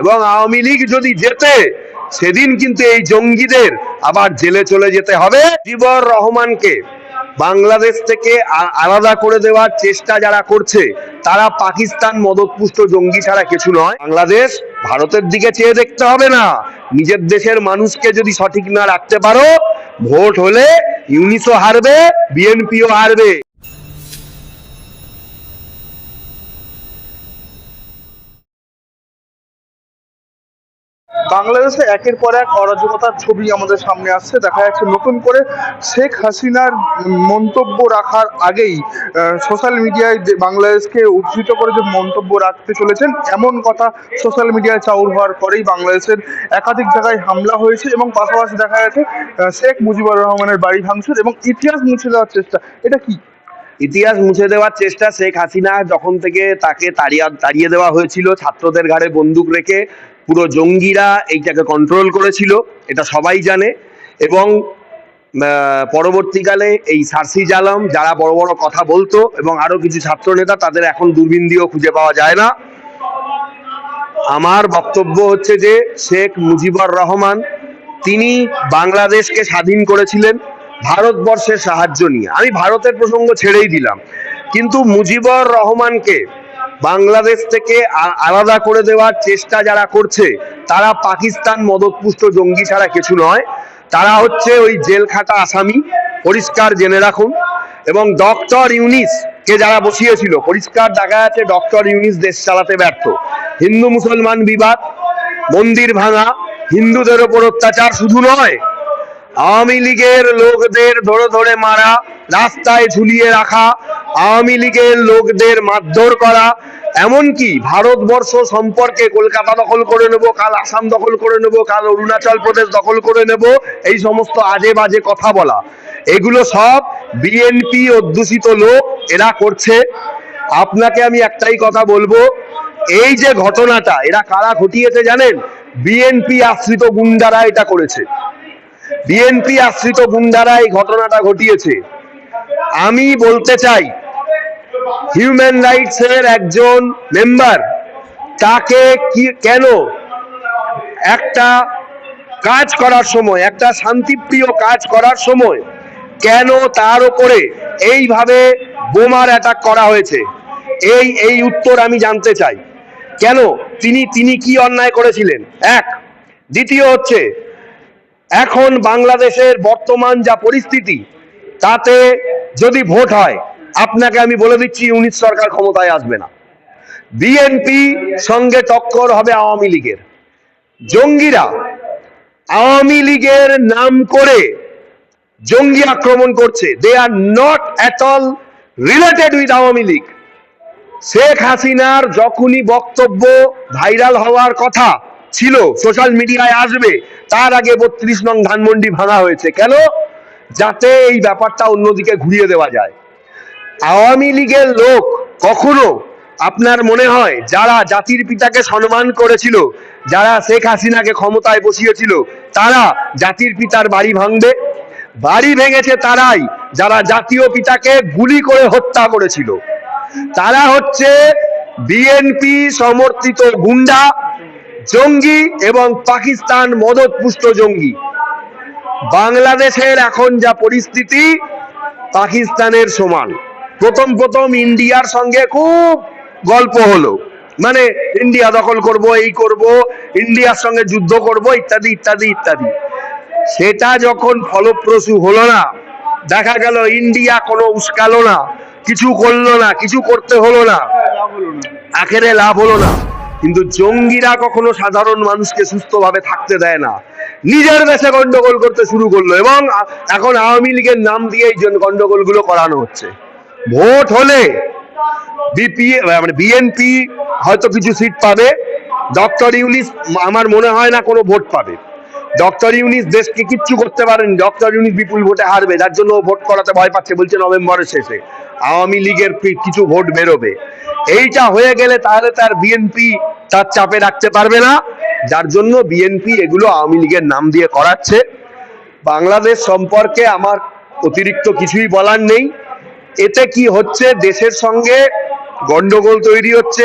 এবং আওয়ামী লীগ যদি জেতে, সেদিন কিন্তু এই জঙ্গিদের আবার জেলে চলে যেতে হবে। জিবর রহমানকে বাংলাদেশ থেকে আলাদা করে দেওয়ার চেষ্টা যারা করছে, তারা পাকিস্তান মদতপুষ্ট জঙ্গি ছাড়া কিছু নয়। বাংলাদেশ ভারতের দিকে চেয়ে দেখতে হবে না। নিজের দেশের মানুষকে যদি সঠিক না রাখতে পারো, ভোট হলে ইউনিসও হারবে, বিএনপিও হারবে। বাংলাদেশে একের পর এক অরাজকতার ছবি আমাদের সামনে আসছে। দেখা যাচ্ছে নতুন করে শেখ হাসিনার মন্তব্য রাখার আগেই সোশ্যাল মিডিয়ায় বাংলাদেশকে উদ্ধৃত করে যে মন্তব্য রাখতে চলেছেন, এমন কথা সোশ্যাল মিডিয়ায় চাউর হওয়ার পরেই বাংলাদেশের একাধিক জায়গায় হামলা হয়েছে এবং পাশাপাশি দেখা যাচ্ছে শেখ মুজিবুর রহমানের বাড়ি ভাঙচুর এবং ইতিহাস মুছে দেওয়ার চেষ্টা। এটা কি? ইতিহাস মুছে দেওয়ার চেষ্টা শেখ হাসিনা যখন থেকে তাকে তাড়িয়ে তাড়িয়ে দেওয়া হয়েছিল ছাত্রদের ঘাড়ে বন্দুক রেখে পুরো জঙ্গিরা এইটাকে কন্ট্রোল করেছিল, এটা সবাই জানে। এবং পরবর্তীকালে এই সার্সি জালাম যারা বড় বড় কথা বলতো এবং আরও কিছু ছাত্র নেতা তাদের এখন দূরবীন দিয়েও খুঁজে পাওয়া যায় না। আমার বক্তব্য হচ্ছে যে, শেখ মুজিবুর রহমান, তিনি বাংলাদেশকে স্বাধীন করেছিলেন ভারতবর্ষের সাহায্য নিয়ে। আমি ভারতের প্রসঙ্গ ছেড়েই দিলাম। কিন্তু মুজিবুর রহমানকে বাংলাদেশ থেকে আলাদা করে দেওয়ার চেষ্টা যারা করছে, তারা পাকিস্তান মদতপুষ্ট জঙ্গি ছাড়া কিছু নয়। তারা হচ্ছে ওই জেল খাটা আসামি, পরিষ্কার জেনে রাখুন। এবং ডক্টর ইউনিস কে যারা বসিয়েছিল, পরিষ্কার দেখা যাচ্ছে ডক্টর ইউনিস দেশ চালাতে ব্যর্থ। হিন্দু মুসলমান বিবাদ, মন্দির ভাঙা, হিন্দুদের ওপর অত্যাচার শুধু নয় আওয়ামী লীগের লোকদের ধরে ধরে মারা, রাস্তায় ঝুলিয়ে রাখা, আওয়ামী লীগের লোকদের মারধর করা, এমনকি ভারতবর্ষ সম্পর্কে কলকাতা দখল করে নেব, কাল আসাম দখল করে নেব, কাল অরুণাচল প্রদেশ দখল করে নেব, এই সমস্ত আজে বাজে কথা বলা। এগুলো সব বিএনপি অধ্যুষিত লোক এরা করছে। আপনাকে আমি একটাই কথা বলব, এই যে ঘটনাটা, এরা কারা ঘটিয়েছে জানেন? বিএনপি আশ্রিত গুন্ডারা এটা করেছে। বিএনপি আশ্রিত গুন্ডারা এই ঘটনাটা ঘটিয়েছে। আমি বলতে চাই হিউম্যান রাইটস এর একজন মেম্বার তাকে কি, কেন একটা কাজ করার সময়, একটা শান্তিপ্রিয় কাজ করার সময় কেন তার উপরে এইভাবে বোমার অ্যাটাক করা হয়েছে? এই এই উত্তর আমি জানতে চাই। কেন? তিনি তিনি কি অন্যায় করেছিলেন? এক। দ্বিতীয় হচ্ছে এখন বাংলাদেশের বর্তমান যা পরিস্থিতি, তাতে যদি ভোট হয়, আপনাকে আমি বলে দিচ্ছি ইউনিট সরকার ক্ষমতায় আসবে না। বিএনপি সঙ্গে টক্কর হবে আওয়ামী লীগের। জঙ্গিরা আওয়ামী লীগের নাম করে জঙ্গি আক্রমণ করছে। They are not at all related with Awami League. Sheikh হাসিনার যখনই বক্তব্য ভাইরাল হওয়ার কথা ছিল সোশ্যাল মিডিয়ায় আসবে, তার আগে বত্রিশ নং ধানমন্ডি ভাঙা হয়েছে। কেন? যাতে এই ব্যাপারটা অন্যদিকে ঘুরিয়ে দেওয়া যায়। আওয়ামী লীগের লোক কখনো আপনার মনে হয় যারা জাতির পিতাকে সম্মান করেছিল, যারা শেখ হাসিনাকে ক্ষমতায় বসিয়েছিল, তারা জাতির পিতার বাড়ি ভাঙবে? বাড়ি ভেঙেছে তারাই, যারা জাতীয় পিতাকে গুলি করে হত্যা করেছিল। তারা হচ্ছে বিএনপি সমর্থিত গুন্ডা জঙ্গি এবং পাকিস্তান মদতপুষ্ট জঙ্গি। বাংলাদেশের এখন যা পরিস্থিতি, পাকিস্তানের সমান। প্রথম প্রথম ইন্ডিয়ার সঙ্গে খুব গল্প হলো। মানে ইন্ডিয়া দখল করব, এই করব, ইন্ডিয়ার সঙ্গে যুদ্ধ করব, ইত্যাদি ইত্যাদি ইত্যাদি। সেটা যখন ফলপ্রসূ হলো না, দেখা গেল ইন্ডিয়া কোনো উস্কালো না, কিছু করল না, কিছু করতে হলো না, আখেরে লাভ হলো না। কিন্তু জঙ্গিরা কখনো সাধারণ মানুষকে সুস্থভাবে থাকতে দেয় না। নিজের দেশে গন্ডগোল করতে শুরু করল এবং এখন আওয়ামী লীগের নাম দিয়ে এই গন্ডগোলগুলো করানো হচ্ছে। ভোট হলে মানে বিএনপি হয়তো কিছু সিট পাবে। ডক্টর ইউনিস, আমার মনে হয় না কোনো ভোট পাবে। ডক্টর ইউনিস দেশকে কিচ্ছু করতে পারেন। ডক্টর ইউনিস বিপুল ভোটে হারবে, যার জন্য ভোট করাতে ভয় পাচ্ছে, বলছে নভেম্বরের শেষে। আওয়ামী লীগের কিছু ভোট বেরোবে। এইটা হয়ে গেলে তাহলে তার বিএনপি তার চাপে রাখতে পারবে না। যার জন্য বিএনপি এগুলো আওয়ামী লীগের নাম দিয়ে করাচ্ছে। বাংলাদেশ সম্পর্কে আমার অতিরিক্ত কিছুই বলার নেই। এতে কি হচ্ছে? দেশের সঙ্গে গন্ডগোল তৈরি হচ্ছে,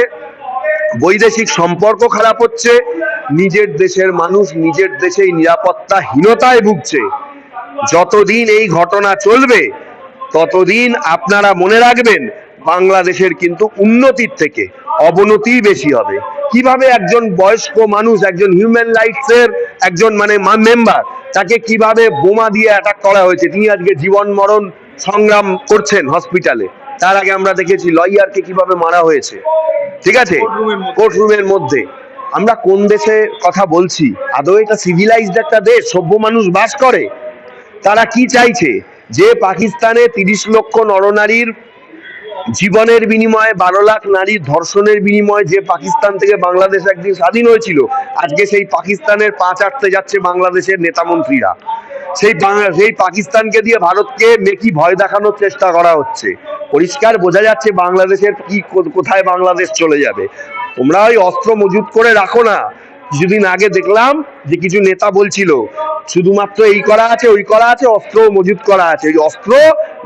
বৈদেশিক সম্পর্ক খারাপ হচ্ছে, নিজের দেশের মানুষ নিজের দেশেই নিরাপত্তাহীনতায় ভুগছে। যতদিন এই ঘটনা চলবে, ততদিন আপনারা মনে রাখবেন বাংলাদেশের কিন্তু উন্নতির থেকে অবনতি বেশি হবে। কীভাবে একজন বয়স্ক মানুষ একজন হিউম্যান রাইটস এর একজন মানে মেম্বার তাকে কীভাবে বোমা দিয়ে অ্যাটাক করা হয়েছে? তিনি আজকে জীবন মরণ সংগ্রাম করছেন হসপিটালে তার আগে আমরা দেখেছি লয়ারকে কীভাবে মারা হয়েছে। ঠিক আছে? কোর্টরুমের মধ্যে। আমরা কোন দেশে কথা বলছি? আদৌ এটা সিভিলাইজড একটা দেশ? সভ্য মানুষ বাস করে? তারা কি চাইছে? যে পাকিস্তানে তিরিশ লক্ষ নরনারীর জীবনের বিনিময়ে বারো লাখ নারীর ধর্ষণের বিনিময়ে যে পাকিস্তান থেকে বাংলাদেশ একদিন স্বাধীন হয়েছিল, আজকে সেই পাকিস্তানের পাঁচ আটতে যাচ্ছে বাংলাদেশের নেতামন্ত্রীরা। সেই বাংলা, সেই পাকিস্তানকে দিয়ে ভারতকে মেকি ভয় দেখানোর চেষ্টা করা হচ্ছে। পরিষ্কার বোঝা যাচ্ছে বাংলাদেশের কি, কোথায় বাংলাদেশ চলে যাবে। তোমরা ওই অস্ত্র মজুত করে রাখো না। কিছুদিন আগে দেখলাম যে কিছু নেতা বলছিল শুধুমাত্র এই করা আছে, ওই করা আছে অস্ত্র মজুত করা আছে। এই অস্ত্র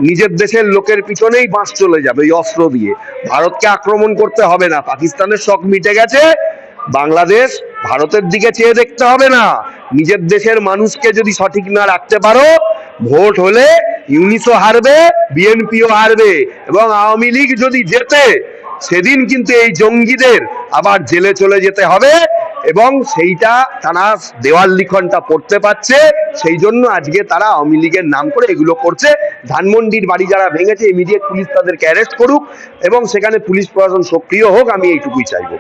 নিজের দেশের লোকের পিছনেই বাঁশ চলে যাবে, এই অস্ত্র দিয়ে। ভারতকে আক্রমণ করতে হবে না, পাকিস্তানের শখ মিটে গেছে, বাংলাদেশ ভারতের দিকে চেয়ে দেখতে হবে না। নিজের দেশের মানুষকে যদি সঠিক না রাখতে পারো, ভোট হলে ইউনিসও হারবে, বিএনপিও হারবে এবং আওয়ামী লীগ যদি জেতে, সেদিন কিন্তু এই জঙ্গিদের আবার জেলে চলে যেতে হবে। এবং সেইটা তারা দেওয়াল লিখনটা পড়তে পারছে। সেই জন্য আজকে তারা আওয়ামী লীগের নাম করে এগুলো করছে। ধানমন্ডির বাড়ি যারা ভেঙেছে ইমিডিয়েট পুলিশ তাদেরকে অ্যারেস্ট করুক এবং সেখানে পুলিশ প্রশাসন সক্রিয় হোক, আমি এইটুকুই চাইব।